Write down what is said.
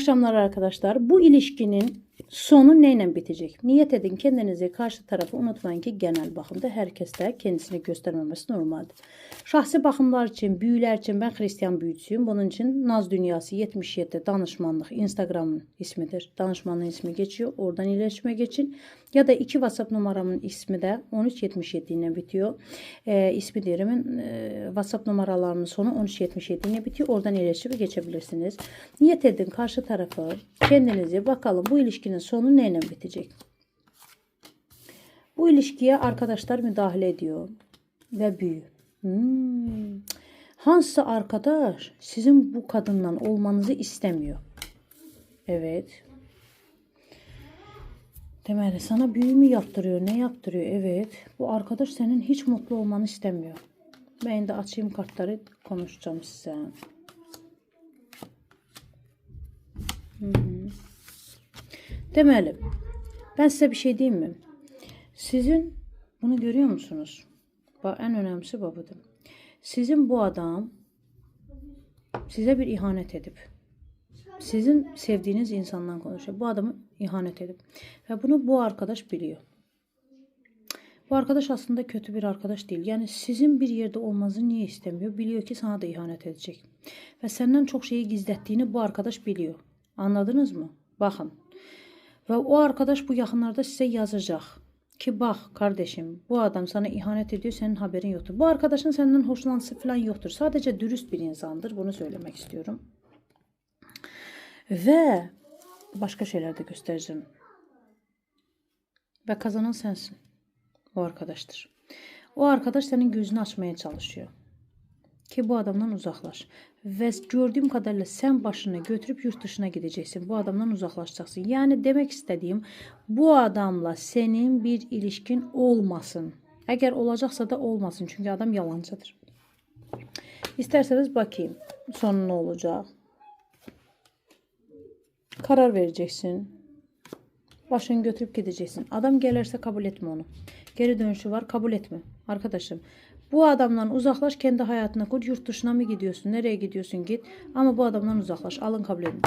akşamlar arkadaşlar. Bu ilişkinin sonu neyle bitecek? Niyet edin kendinizi karşı tarafı unutmayın ki genel bakımda herkes de kendisini göstermemesi normaldir. Şahsi bakımlar için, büyüler için ben Hristiyan büyücüsüyüm. Bunun için Naz Dünyası 77 danışmanlık Instagram'ın ismidir. Danışmanlığın ismi geçiyor. Oradan iletişime geçin. Ya da iki WhatsApp numaramın ismi de 1377 ile bitiyor. Ee, ismi derimin e, WhatsApp numaralarının sonu 1377 ile bitiyor. Oradan iletişime geçebilirsiniz. Niyet edin karşı tarafı kendinizi bakalım bu ilişkinin sonu neyle bitecek? Bu ilişkiye arkadaşlar müdahale ediyor ve büyü. Hmm. Hansısa arkadaş sizin bu kadından olmanızı istemiyor. Evet. Deməli sana büyü mü yaptırıyor, ne yaptırıyor? Evet. Bu arkadaş senin hiç mutlu olmanı istemiyor. Ben de açayım kartları konuşacağım size. Hı hı. Deməli, ben size bir şey diyeyim mi? Sizin bunu görüyor musunuz? Bak en önemlisi bu budur. Sizin bu adam size bir ihanet edip sizin sevdiğiniz insandan konuşuyor. Bu adamı ihanet edip ve bunu bu arkadaş biliyor. Bu arkadaş aslında kötü bir arkadaş değil. Yani sizin bir yerde olmanızı niye istemiyor? Biliyor ki sana da ihanet edecek. Ve senden çok şeyi gizlettiğini bu arkadaş biliyor. Anladınız mı? Bakın. Ve o arkadaş bu yakınlarda size yazacak. Ki bak kardeşim bu adam sana ihanet ediyor senin haberin yoktur. Bu arkadaşın senden hoşlantısı falan yoktur. Sadece dürüst bir insandır. Bunu söylemek istiyorum. Ve başka şeyler de göstereceğim. Ve kazanan sensin. O arkadaştır. O arkadaş senin gözünü açmaya çalışıyor. Ki bu adamdan uzaklaş. Ve gördüğüm kadarıyla sen başını götürüp yurt dışına gideceksin. Bu adamdan uzaklaşacaksın. Yani demek istediğim bu adamla senin bir ilişkin olmasın. Eğer olacaksa da olmasın. Çünkü adam yalancıdır. İsterseniz bakayım sonu ne olacak. Karar vereceksin. Başını götürüp gideceksin. Adam gelirse kabul etme onu. Geri dönüşü var kabul etme. Arkadaşım bu adamdan uzaklaş kendi hayatına kur. Yurt dışına mı gidiyorsun? Nereye gidiyorsun git. Ama bu adamdan uzaklaş. Alın kabul edin.